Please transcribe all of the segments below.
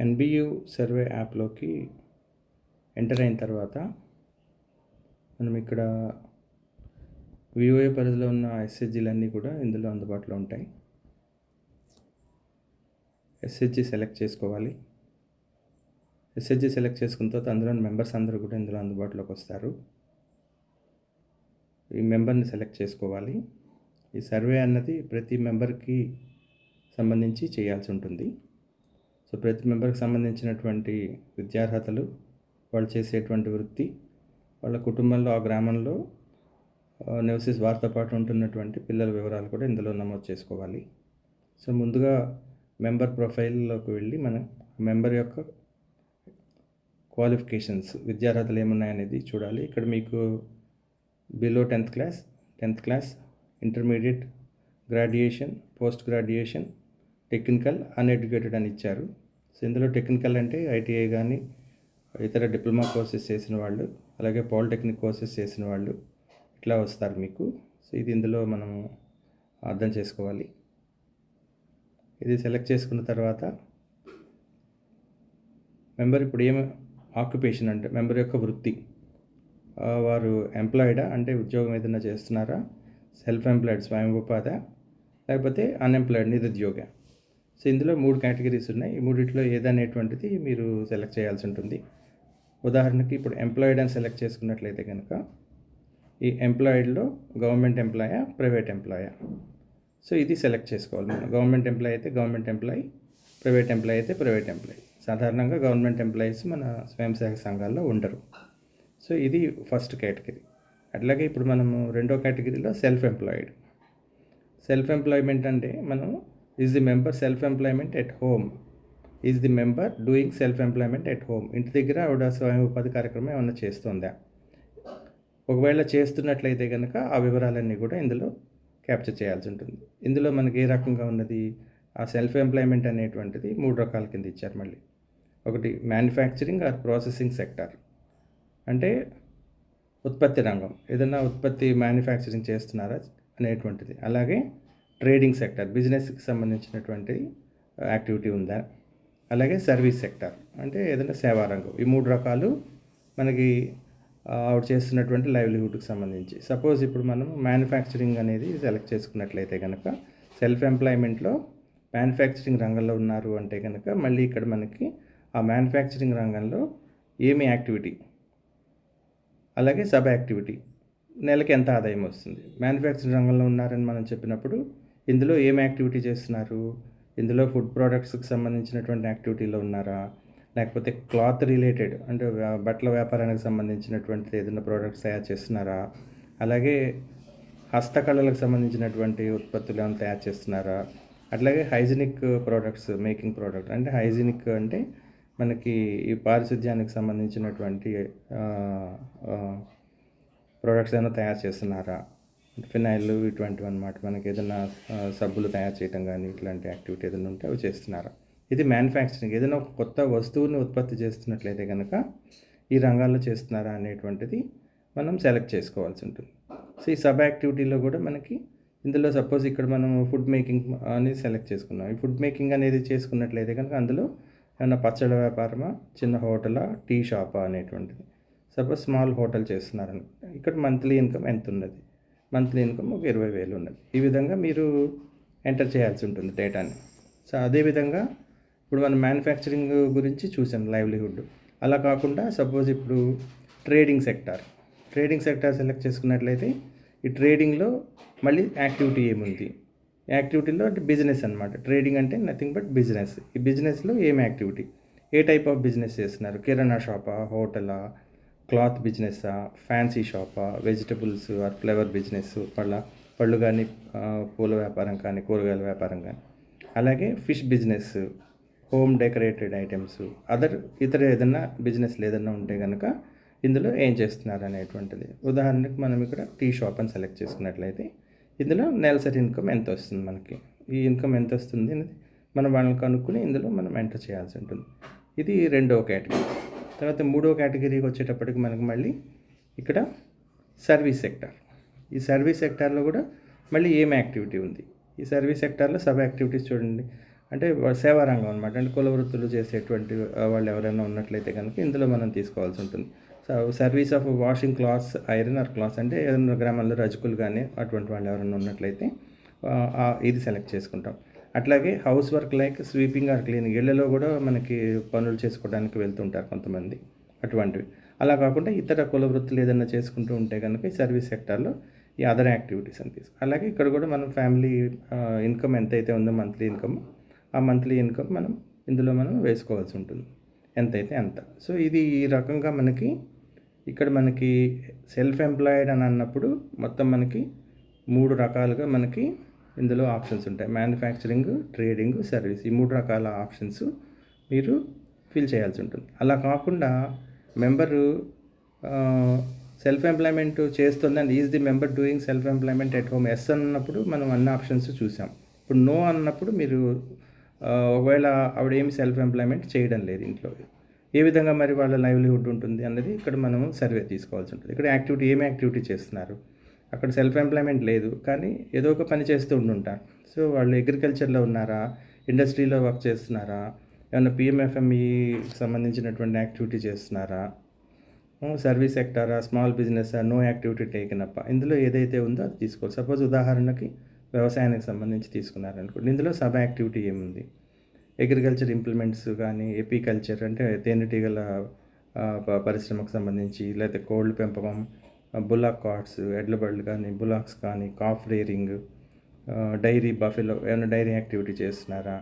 ఎన్బియు survey యాప్లోకి enter అయిన తర్వాత మనం ఇక్కడ వివోఏ పరిధిలో ఉన్న ఎస్హెచ్జీలన్నీ కూడా ఇందులో అందుబాటులో ఉంటాయి. ఎస్హెచ్జీ సెలెక్ట్ చేసుకోవాలి. ఎస్హెచ్జీ సెలెక్ట్ చేసుకున్న తర్వాత అందులో మెంబర్స్ అందరూ కూడా ఇందులో అందుబాటులోకి వస్తారు. ఈ మెంబర్ని సెలెక్ట్ చేసుకోవాలి. ఈ సర్వే అన్నది ప్రతి మెంబర్కి సంబంధించి చేయాల్సి ఉంటుంది. సో ప్రతి మెంబర్కి సంబంధించినటువంటి విద్యార్హతలు వాళ్ళు చేసేటువంటి వృత్తి వాళ్ళ కుటుంబంలో ఆ గ్రామంలో నివసిస్ వారితో పాటు ఉంటున్నటువంటి పిల్లల వివరాలు కూడా ఇందులో నమోదు చేసుకోవాలి. సో ముందుగా మెంబర్ ప్రొఫైల్లోకి వెళ్ళి మనం మెంబర్ యొక్క క్వాలిఫికేషన్స్ విద్యార్హతలు ఏమున్నాయనేది చూడాలి. ఇక్కడ మీకు below tenth class tenth class intermediate graduation post graduation technical uneducated అని ఇచ్చారు. సో ఇందులో టెక్నికల్ అంటే ఐటీఐ కానీ ఇతర డిప్లొమా కోర్సెస్ చేసిన వాళ్ళు అలాగే పాలిటెక్నిక్ కోర్సెస్ చేసిన వాళ్ళు ఇట్లా వస్తారు మీకు. సో ఇది ఇందులో మనము అర్థం చేసుకోవాలి. ఇది సెలెక్ట్ చేసుకున్న తర్వాత మెంబర్ ఇప్పుడు ఏం ఆక్యుపేషన్ అంటే మెంబర్ యొక్క వృత్తి. వారు ఎంప్లాయిడా అంటే ఉద్యోగం ఏదైనా చేస్తున్నారా? సెల్ఫ్ ఎంప్లాయిడ్ స్వయం ఉపాధి లేకపోతే అన్ఎంప్లాయిడ్ నిరుద్యోగ. సో ఇందులో మూడు కేటగిరీస్ ఉన్నాయి. ఈ మూడిట్లో ఏదనేటువంటిది మీరు సెలెక్ట్ చేయాల్సి ఉంటుంది. ఉదాహరణకి ఇప్పుడు ఎంప్లాయిడ్ అని సెలెక్ట్ చేసుకున్నట్లయితే కనుక ఈ ఎంప్లాయిడ్లో గవర్నమెంట్ ఎంప్లాయా ప్రైవేట్ ఎంప్లాయా? సో ఇది సెలెక్ట్ చేసుకోవాలి మనం. గవర్నమెంట్ ఎంప్లాయ్ అయితే గవర్నమెంట్ ఎంప్లాయీ ప్రైవేట్ ఎంప్లాయ్ అయితే ప్రైవేట్ ఎంప్లాయీ. సాధారణంగా గవర్నమెంట్ ఎంప్లాయీస్ మన స్వయం సేవక సంఘాల్లో ఉండరు. సో ఇది ఫస్ట్ కేటగిరీ. అట్లాగే ఇప్పుడు మనము రెండో కేటగిరీలో సెల్ఫ్ ఎంప్లాయిడ్. సెల్ఫ్ ఎంప్లాయ్మెంట్ అంటే మనం is the member self employment at home is the member doing self employment at home ఇంటి దగ్గర ఆవిడ స్వయం ఉపాధి కార్యక్రమం ఏమైనా చేస్తుందా? ఒకవేళ చేస్తున్నట్లయితే కనుక ఆ వివరాలన్నీ కూడా ఇందులో క్యాప్చర్ చేయాల్సి ఉంటుంది. ఇందులో మనకి ఏ రకంగా ఉన్నది? ఆ సెల్ఫ్ ఎంప్లాయ్మెంట్ అనేటువంటిది మూడు రకాల కింద ఇచ్చారు మళ్ళీ. ఒకటి మ్యానుఫ్యాక్చరింగ్ ఆర్ ప్రాసెసింగ్ సెక్టార్ అంటే ఉత్పత్తి రంగం. ఏదైనా ఉత్పత్తి మ్యానుఫ్యాక్చరింగ్ చేస్తున్నారా అనేటువంటిది. అలాగే ట్రేడింగ్ సెక్టర్ బిజినెస్కి సంబంధించినటువంటి యాక్టివిటీ ఉందా? అలాగే సర్వీస్ సెక్టర్ అంటే ఏదైనా సేవా రంగం ఈ మూడు రకాలు మనకి అవుట్ చేస్తున్నటువంటి లైవ్లీహుడ్కి సంబంధించి. సపోజ్ ఇప్పుడు మనం మ్యానుఫ్యాక్చరింగ్ అనేది సెలెక్ట్ చేసుకున్నట్లయితే కనుక సెల్ఫ్ ఎంప్లాయ్మెంట్లో మ్యానుఫ్యాక్చరింగ్ రంగంలో ఉన్నారు అంటే కనుక మళ్ళీ ఇక్కడ మనకి ఆ మ్యానుఫ్యాక్చరింగ్ రంగంలో ఏమి యాక్టివిటీ? అలాగే సబ్ యాక్టివిటీ నెలకి ఎంత ఆదాయం వస్తుంది? మ్యానుఫ్యాక్చరింగ్ రంగంలో ఉన్నారని మనం చెప్పినప్పుడు ఇందులో ఏం యాక్టివిటీ చేస్తున్నారు? ఇందులో ఫుడ్ ప్రోడక్ట్స్కి సంబంధించినటువంటి యాక్టివిటీలో ఉన్నారా? లేకపోతే క్లాత్ రిలేటెడ్ అంటే బట్టల వ్యాపారానికి సంబంధించినటువంటి ఏదైనా ప్రోడక్ట్స్ తయారు చేస్తున్నారా? అలాగే హస్తకళలకు సంబంధించినటువంటి ఉత్పత్తులు ఏమైనా తయారు చేస్తున్నారా? అట్లాగే హైజీనిక్ ప్రోడక్ట్స్ మేకింగ్ ప్రోడక్ట్ అంటే హైజీనిక్ అంటే మనకి ఈ పారిశుద్ధ్యానికి సంబంధించినటువంటి ప్రోడక్ట్స్ ఏమైనా తయారు చేస్తున్నారా? ఫినాయిల్ ఇటువంటివి అనమాట మనకి ఏదైనా సబ్బులు తయారు చేయటం కానీ ఇట్లాంటి యాక్టివిటీ ఏదైనా ఉంటే అవి చేస్తున్నారా? ఇది మ్యానుఫ్యాక్చరింగ్. ఏదైనా ఒక కొత్త వస్తువుని ఉత్పత్తి చేస్తున్నట్లయితే కనుక ఈ రంగాల్లో చేస్తున్నారా అనేటువంటిది మనం సెలెక్ట్ చేసుకోవాల్సి ఉంటుంది. సో ఈ సబ్ యాక్టివిటీలో కూడా మనకి ఇందులో సపోజ్ ఇక్కడ మనం ఫుడ్ మేకింగ్ అనేది సెలెక్ట్ చేసుకున్నాం. ఈ ఫుడ్ మేకింగ్ అనేది చేసుకున్నట్లయితే కనుక అందులో ఏమైనా పచ్చడి వ్యాపారమా చిన్న హోటలా టీ షాపా అనేటువంటిది. సపోజ్ స్మాల్ హోటల్ చేస్తున్నారని ఇక్కడ మంత్లీ ఇన్కమ్ ఎంత ఉన్నది మంత్లీ ఇన్కమ్ ఒక ఇరవై వేలు ఉన్నది. ఈ విధంగా మీరు ఎంటర్ చేయాల్సి ఉంటుంది డేటాని. సో అదేవిధంగా ఇప్పుడు మనం మ్యానుఫ్యాక్చరింగ్ గురించి చూసాం లైవ్లీహుడ్. అలా కాకుండా సపోజ్ ఇప్పుడు trading sector. Trading sector select చేసుకున్నట్లయితే ఈ ట్రేడింగ్లో మళ్ళీ యాక్టివిటీ ఏముంది? యాక్టివిటీలో అంటే బిజినెస్ అనమాట ట్రేడింగ్ అంటే నథింగ్ బట్ బిజినెస్. ఈ బిజినెస్లో ఏం యాక్టివిటీ? ఏ టైప్ ఆఫ్ బిజినెస్ చేస్తున్నారు? కిరాణా షాపా? హోటలా? క్లాత్ బిజినెస్సా ఫ్యాన్సీ షాపా వెజిటబుల్స్ ఆర్ ఫ్లేవర్ బిజినెస్ పళ్ళ పళ్ళు కానీ పూల వ్యాపారం కానీ కూరగాయల వ్యాపారం కానీ. అలాగే fish business home decorated items other ఇతర ఏదైనా బిజినెస్ ఏదైనా ఉంటే కనుక ఇందులో ఏం చేస్తున్నారు అనేటువంటిది. ఉదాహరణకు మనం ఇక్కడ టీ షాప్ అని సెలెక్ట్ చేసుకున్నట్లయితే ఇందులో నెలసరి ఇన్కమ్ ఎంత వస్తుంది మనకి? ఈ ఇన్కమ్ ఎంత వస్తుంది అనేది మనం వాళ్ళని కనుక్కుని ఇందులో మనం ఎంటర్ చేయాల్సి ఉంటుంది. ఇది రెండవ కేటగిరీ. తర్వాత మూడో కేటగిరీకి వచ్చేటప్పటికి మనకు మళ్ళీ ఇక్కడ సర్వీస్ సెక్టార్. ఈ సర్వీస్ సెక్టార్లో కూడా మళ్ళీ ఏం యాక్టివిటీ ఉంది? ఈ సర్వీస్ సెక్టార్లో సబ్ యాక్టివిటీస్ చూడండి. అంటే సేవారంగం సేవా రంగం అనమాట అంటే కుల వృత్తులు చేసేటువంటి వాళ్ళు ఎవరైనా ఉన్నట్లయితే కనుక ఇందులో మనం తీసుకోవాల్సి ఉంటుంది. So service of washing clothes iron or clothes అంటే ఏదైనా గ్రామాల్లో రజకులు కానీ అటువంటి వాళ్ళు ఎవరైనా ఉన్నట్లయితే ఇది సెలెక్ట్ చేసుకుంటాం. అట్లాగే house work like sweeping or cleaning. ఇళ్ళలో కూడా మనకి పనులు చేసుకోవడానికి వెళ్తుంటారు కొంతమంది అటువంటివి. అలా కాకుండా ఇతర కుల వృత్తులు ఏదైనా చేసుకుంటూ ఉంటే కనుక ఈ సర్వీస్ సెక్టార్లో ఈ అదర్ యాక్టివిటీస్ అని తీసుకు అలాగే ఇక్కడ కూడా మనం ఫ్యామిలీ ఇన్కమ్ ఎంతైతే ఉందో మంత్లీ ఇన్కమ్ ఆ మంత్లీ ఇన్కమ్ మనం ఇందులో మనం వేసుకోవాల్సి ఉంటుంది. ఎంతైతే అంత. సో ఇది ఈ రకంగా మనకి ఇక్కడ మనకి సెల్ఫ్ ఎంప్లాయిడ్ అని అన్నప్పుడు మొత్తం మనకి మూడు రకాలుగా మనకి ఇందులో ఆప్షన్స్ ఉంటాయి. మ్యానుఫ్యాక్చరింగ్ ట్రేడింగ్ సర్వీస్ ఈ మూడు రకాల ఆప్షన్స్ మీరు ఫిల్ చేయాల్సి ఉంటుంది. అలా కాకుండా member self employment and is the member doing self employment at home? Yes అన్నప్పుడు మనం అన్ని ఆప్షన్స్ చూసాం. ఇప్పుడు నో అన్నప్పుడు మీరు ఒకవేళ ఆవిడ ఏమి సెల్ఫ్ ఎంప్లాయ్మెంట్ చేయడం లేదు ఇంట్లో. ఏ విధంగా మరి వాళ్ళ లైవ్లీహుడ్ ఉంటుంది అన్నది ఇక్కడ మనం సర్వే తీసుకోవాల్సి ఉంటుంది. ఇక్కడ యాక్టివిటీ ఏమి యాక్టివిటీ చేస్తున్నారు? అక్కడ సెల్ఫ్ ఎంప్లాయ్మెంట్ లేదు. కానీ ఏదో ఒక పని చేస్తూ ఉండుంటారు సో వాళ్ళు అగ్రికల్చర్లో ఉన్నారా? ఇండస్ట్రీలో వర్క్ చేస్తున్నారా? ఏమైనా పిఎంఎఫ్ఎంఈ సంబంధించినటువంటి యాక్టివిటీ చేస్తున్నారా? Service సెక్టారా small business no activity taken అప్ప ఇందులో ఏదైతే ఉందో అది తీసుకోవాలి సపోజ్ ఉదాహరణకి వ్యవసాయానికి సంబంధించి తీసుకున్నారనుకోండి. ఇందులో సబ్ యాక్టివిటీ ఏముంది? అగ్రికల్చర్ ఇంప్లిమెంట్స్ కానీ ఎపికల్చర్ అంటే తేనెటీగల పరిశ్రమకు సంబంధించి లేకపోతే కోళ్ళు పెంపకం బులాక్ కార్డ్స్ ఎడ్ల బళ్ళు కానీ బులాక్స్ కానీ కాఫ్ రేరింగ్ డైరీ బఫెలో ఏమైనా డైరీ యాక్టివిటీ చేస్తున్నారా?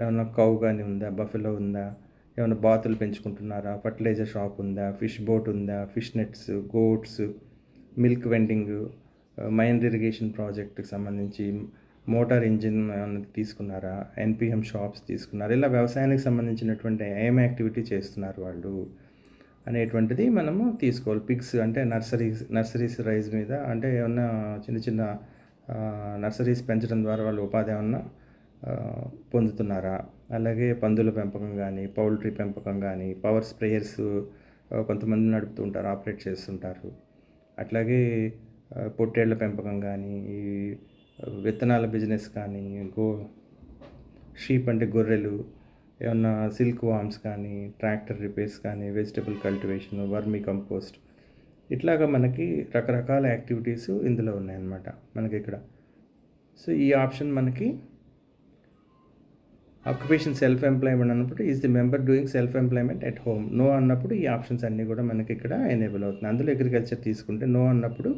ఏమైనా కౌ కానీ ఉందా? బఫెలో ఉందా? ఏమైనా బాతులు పెంచుకుంటున్నారా? ఫర్టిలైజర్ షాప్ ఉందా? ఫిష్ బోట్ ఉందా? Fish nets goats milk vending mine irrigation ప్రాజెక్ట్కి సంబంధించి మోటార్ ఇంజిన్ ఏమైనా తీసుకున్నారా? ఎన్పిఎం షాప్స్ తీసుకున్నారా? ఇలా వ్యవసాయానికి సంబంధించినటువంటి ఏం యాక్టివిటీ చేస్తున్నారు వాళ్ళు? అనేటువంటిది మనము తీసుకోవాలి. పిక్స్ అంటే నర్సరీస్ నర్సరీస్ రైజ్ మీద అంటే ఏమన్నా చిన్న చిన్న నర్సరీస్ పెంచడం ద్వారా వాళ్ళు ఉపాధి ఏమన్నా పొందుతున్నారా? అలాగే పందుల పెంపకం కానీ పౌల్ట్రీ పెంపకం కానీ పవర్ స్ప్రేయర్స్ కొంతమంది నడుపుతూ ఉంటారు ఆపరేట్ చేస్తుంటారు. అట్లాగే పొట్టేళ్ళ పెంపకం కానీ ఈ విత్తనాల బిజినెస్ కానీ గో షీప్ అంటే గొర్రెలు ఏమన్నా సిల్క్ వామ్స్ కానీ ట్రాక్టర్ రిపేర్స్ కానీ వెజిటబుల్ కల్టివేషన్ వర్మీ కంపోస్ట్ ఇట్లాగా మనకి రకరకాల యాక్టివిటీస్ ఇందులో ఉన్నాయన్నమాట మనకి ఇక్కడ. సో ఈ ఆప్షన్ మనకి ఆక్యుపేషన్ సెల్ఫ్ ఎంప్లాయ్మెంట్ అన్నప్పుడు is the member doing self employment at home no అన్నప్పుడు ఈ ఆప్షన్స్ అన్నీ కూడా మనకి ఇక్కడ ఎనేబుల్ అవుతుంది అందులో అగ్రికల్చర్ తీసుకుంటే నో అన్నప్పుడు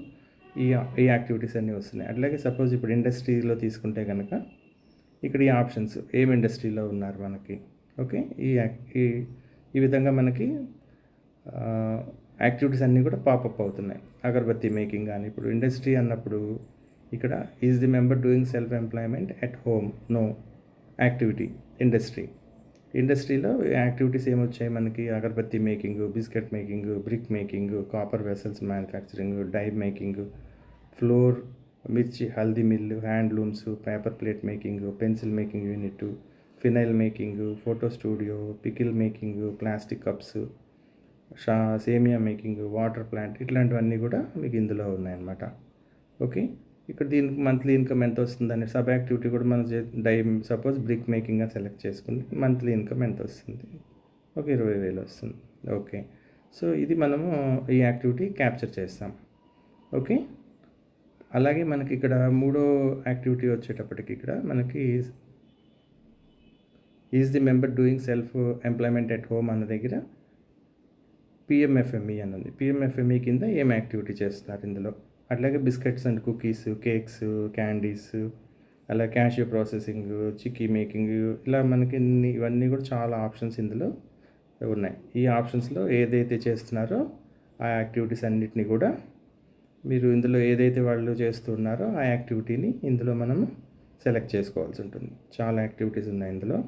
ఈ ఈ యాక్టివిటీస్ అన్నీ వస్తున్నాయి. అట్లాగే సపోజ్ ఇప్పుడు ఇండస్ట్రీలో తీసుకుంటే కనుక ఇక్కడ ఈ ఆప్షన్స్ ఏం ఇండస్ట్రీలో ఉన్నారు మనకి ఓకే? ఈ ఈ ఈ విధంగా మనకి యాక్టివిటీస్ అన్నీ కూడా పాపప్ అవుతున్నాయి. అగరబత్తి మేకింగ్ కానీ ఇప్పుడు ఇండస్ట్రీ అన్నప్పుడు ఇక్కడ is the member doing self employment at home no activity industry ఇండస్ట్రీలో యాక్టివిటీస్ ఏమొచ్చాయి మనకి? Agarbatti making biscuit making brick making copper vessels manufacturing dye making flour mirchi haldi mill handlooms paper plate making pencil making unit phenyl making photo studio pickle making plastic cups Shah సేమియా making water plant ఇట్లాంటివన్నీ కూడా మీకు ఇందులో ఉన్నాయన్నమాట. Okay? ఇక్కడ దీనికి monthly income ఎంత వస్తుందని సబ్ యాక్టివిటీ కూడా మనం డై సపోజ్ బ్రిక్ మేకింగ్ అని సెలెక్ట్ చేసుకుని మంత్లీ ఇన్కమ్ ఎంత వస్తుంది? ఒక ఇరవై వేలు వస్తుంది. ఓకే? సో ఇది మనము ఈ యాక్టివిటీ క్యాప్చర్ చేస్తాం. ఓకే? అలాగే మనకి ఇక్కడ మూడో యాక్టివిటీ వచ్చేటప్పటికి ఇక్కడ మనకి is the member doing self employment at home అన్న దగ్గర పిఎంఎఫ్ఎంఈ అని ఉంది. పిఎంఎఫ్ఎంఈ కింద ఏం యాక్టివిటీ చేస్తున్నారు ఇందులో? అట్లాగే biscuits and cookies cakes candies అలా క్యాషియో ప్రాసెసింగ్ చిక్కీ మేకింగ్ ఇలా మనకి ఇవన్నీ కూడా చాలా ఆప్షన్స్ ఇందులో ఉన్నాయి. ఈ ఆప్షన్స్లో ఏదైతే చేస్తున్నారో ఆ యాక్టివిటీస్ అన్నిటిని కూడా మీరు ఇందులో ఏదైతే వాళ్ళు చేస్తున్నారో ఆ యాక్టివిటీని ఇందులో మనము సెలెక్ట్ చేసుకోవాల్సి ఉంటుంది. చాలా యాక్టివిటీస్ ఉన్నాయి ఇందులో.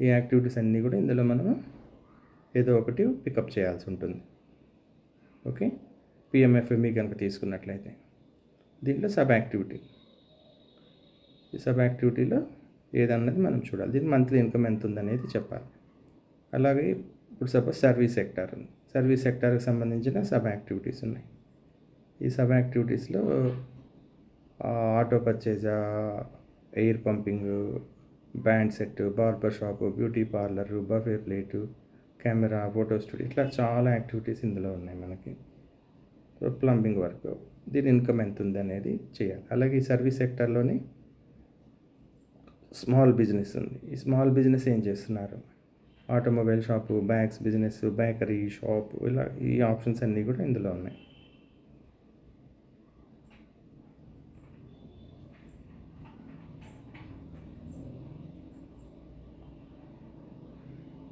ఈ యాక్టివిటీస్ అన్నీ కూడా ఇందులో మనము ఏదో ఒకటి పికప్ చేయాల్సి ఉంటుంది. ఓకే? పిఎంఎఫ్ఎంఈ కనుక తీసుకున్నట్లయితే. దీంట్లో సబ్ యాక్టివిటీ ఈ సబ్ యాక్టివిటీలో ఏదన్నది మనం చూడాలి. దీని మంత్లీ ఇన్కమ్ ఎంత ఉందనేది చెప్పాలి. అలాగే ఇప్పుడు సపోజ్ సర్వీస్ సెక్టార్ ఉంది. సర్వీస్ సెక్టార్కి సంబంధించిన సబ్ యాక్టివిటీస్ ఉన్నాయి. ఈ సబ్ యాక్టివిటీస్లో auto పర్చేజా air pumping band set barber shop beauty parlour buffet plate camera photo studio ఇట్లా చాలా యాక్టివిటీస్ ఇందులో ఉన్నాయి మనకి. ప్లంబింగ్ వర్క్ దీని ఇన్కమ్ ఎంత ఉంది అనేది చేయాలి. అలాగే ఈ సర్వీస్ సెక్టర్లోని స్మాల్ బిజినెస్ ఉంది. ఈ స్మాల్ బిజినెస్ ఏం చేస్తున్నారు? Automobile shop bags business bakery shop ఇలా ఈ ఆప్షన్స్ అన్నీ కూడా ఇందులో ఉన్నాయి.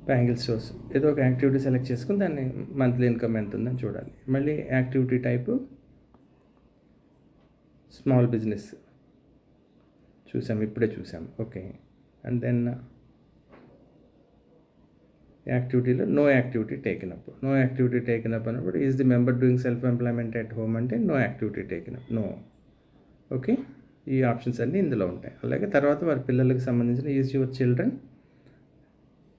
బ్యాంగిల్ స్టోర్స్ ఏదో ఒక యాక్టివిటీ సెలెక్ట్ చేసుకుని దాన్ని మంత్లీ ఇన్కమ్ ఎంత ఉందని చూడాలి. మళ్ళీ యాక్టివిటీ టైపు స్మాల్ బిజినెస్ చూసాం ఇప్పుడే చూసాం okay and then యాక్టివిటీలో no activity taken up no activity taken up అన్నప్పుడు is the member doing self employment at home అంటే no activity taken up no okay ఈ ఆప్షన్స్ అన్నీ ఇందులో ఉంటాయి. అలాగే తర్వాత వారి పిల్లలకు సంబంధించిన is your children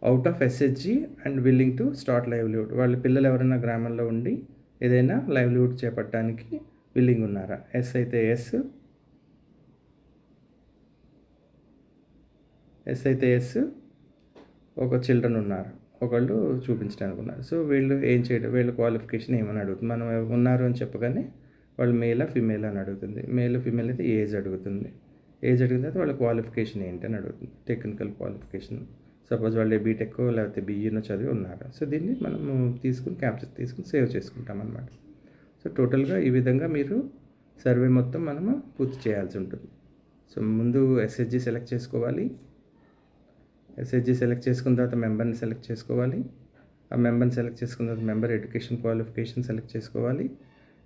out of SHG and willing to start livelihood వాళ్ళ పిల్లలు ఎవరైనా గ్రామంలో ఉండి ఏదైనా లైవ్లీహుడ్ చేపట్టడానికి విల్లింగ్ ఉన్నారా? ఎస్ అయితే ఎస్ ఎస్ అయితే ఎస్ ఒక చిల్డ్రన్ ఉన్నారు. ఒకళ్ళు చూపించడానికి ఉన్నారు. సో వీళ్ళు ఏం చేయడం? వీళ్ళ క్వాలిఫికేషన్ ఏమని అడుగుతుంది? మనం ఉన్నారు అని చెప్పగానే వాళ్ళు మేలా ఫిమేల్ అని అడుగుతుంది. మేల్ ఫిమేల్ అయితే ఏజ్ అడుగుతుంది. ఏజ్ అడిగిన తర్వాత వాళ్ళ క్వాలిఫికేషన్ ఏంటి అని అడుగుతుంది. టెక్నికల్ క్వాలిఫికేషన్ సపోజ్ వాళ్ళు బీటెక్ లేకపోతే బీఈనో చదివి ఉన్నారు? సో దీన్ని మనము తీసుకుని క్యాప్చర్ తీసుకుని సేవ్ చేసుకుంటాం అనమాట సో టోటల్గా ఈ విధంగా మీరు సర్వే మొత్తం మనము పూర్తి చేయాల్సి ఉంటుంది. సో ముందు ఎస్హెచ్జి సెలెక్ట్ చేసుకోవాలి. ఎస్హెచ్జి సెలెక్ట్ చేసుకున్న తర్వాత మెంబర్ని సెలెక్ట్ చేసుకోవాలి. ఆ మెంబర్ని సెలెక్ట్ చేసుకున్న తర్వాత మెంబర్ ఎడ్యుకేషన్ క్వాలిఫికేషన్ సెలెక్ట్ చేసుకోవాలి.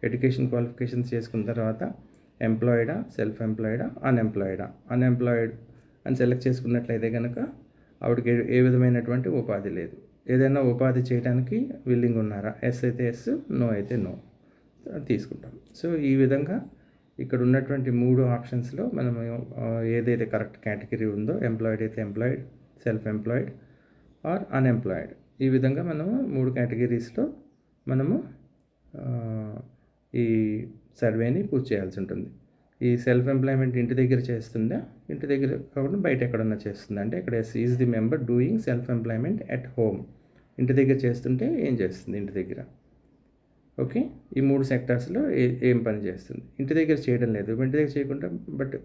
ఎడ్యుకేషన్ క్వాలిఫికేషన్స్ చేసుకున్న తర్వాత ఎంప్లాయిడా సెల్ఫ్ ఎంప్లాయిడా అన్ఎంప్లాయిడా? అన్ఎంప్లాయిడ్ అని సెలెక్ట్ చేసుకున్నట్లయితే కనుక ఆవిడకి ఏ- విధమైనటువంటి ఉపాధి లేదు. ఏదైనా ఉపాధి చేయడానికి విల్లింగ్ ఉన్నారా? ఎస్ అయితే ఎస్ నో అయితే నో తీసుకుంటాం. సో ఈ విధంగా ఇక్కడ ఉన్నటువంటి మూడు ఆప్షన్స్లో మనం ఏదైతే కరెక్ట్ కేటగిరీ ఉందో ఎంప్లాయిడ్ అయితే employed self employed or unemployed ఈ విధంగా మనము మూడు కేటగిరీస్లో మనము ఈ సర్వేని పూర్తి చేయాల్సి ఉంటుంది. ఈ సెల్ఫ్ ఎంప్లాయ్మెంట్ ఇంటి దగ్గర చేస్తుందా? ఇంటి దగ్గర కాకుండా బయట ఎక్కడన్నా చేస్తుందా? అంటే ఇక్కడ is the member doing self employment at home ఇంటి దగ్గర చేస్తుంటే ఏం చేస్తుంది ఇంటి దగ్గర? ఓకే? ఈ మూడు సెక్టార్స్లో ఏ ఏం పని చేస్తుంది? ఇంటి దగ్గర చేయడం లేదు. ఇంటి దగ్గర చేయకుండా బట్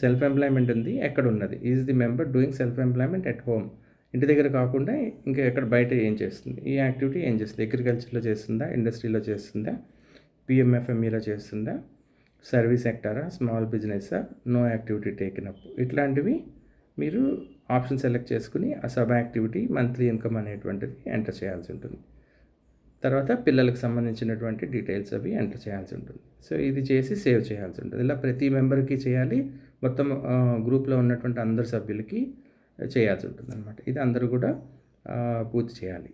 సెల్ఫ్ ఎంప్లాయ్మెంట్ ఉంది ఎక్కడ ఉన్నది? Is the member doing self employment at home ఇంటి దగ్గర కాకుండా ఇంకా ఎక్కడ బయట ఏం చేస్తుంది? ఈ యాక్టివిటీ ఏం చేస్తుంది? అగ్రికల్చర్లో చేస్తుందా? ఇండస్ట్రీలో చేస్తుందా? పిఎంఎఫ్ఎంఈలో చేస్తుందా? సర్వీస్ సెక్టారా స్మాల్ బిజినెసా నో యాక్టివిటీ టేకెన్ అప్? ఇట్లాంటివి మీరు ఆప్షన్ సెలెక్ట్ చేసుకుని ఆ సబ్ యాక్టివిటీ మంత్లీ ఇన్కమ్ అనేటువంటిది ఎంటర్ చేయాల్సి ఉంటుంది. తర్వాత పిల్లలకు సంబంధించినటువంటి డీటెయిల్స్ అవి ఎంటర్ చేయాల్సి ఉంటుంది. సో ఇది చేసి సేవ్ చేయాల్సి ఉంటుంది. ఇలా ప్రతి మెంబర్కి చేయాలి. మొత్తం గ్రూప్లో ఉన్నటువంటి అందరు సభ్యులకి చేయాల్సి ఉంటుంది అనమాట ఇది అందరూ కూడా పూర్తి చేయాలి.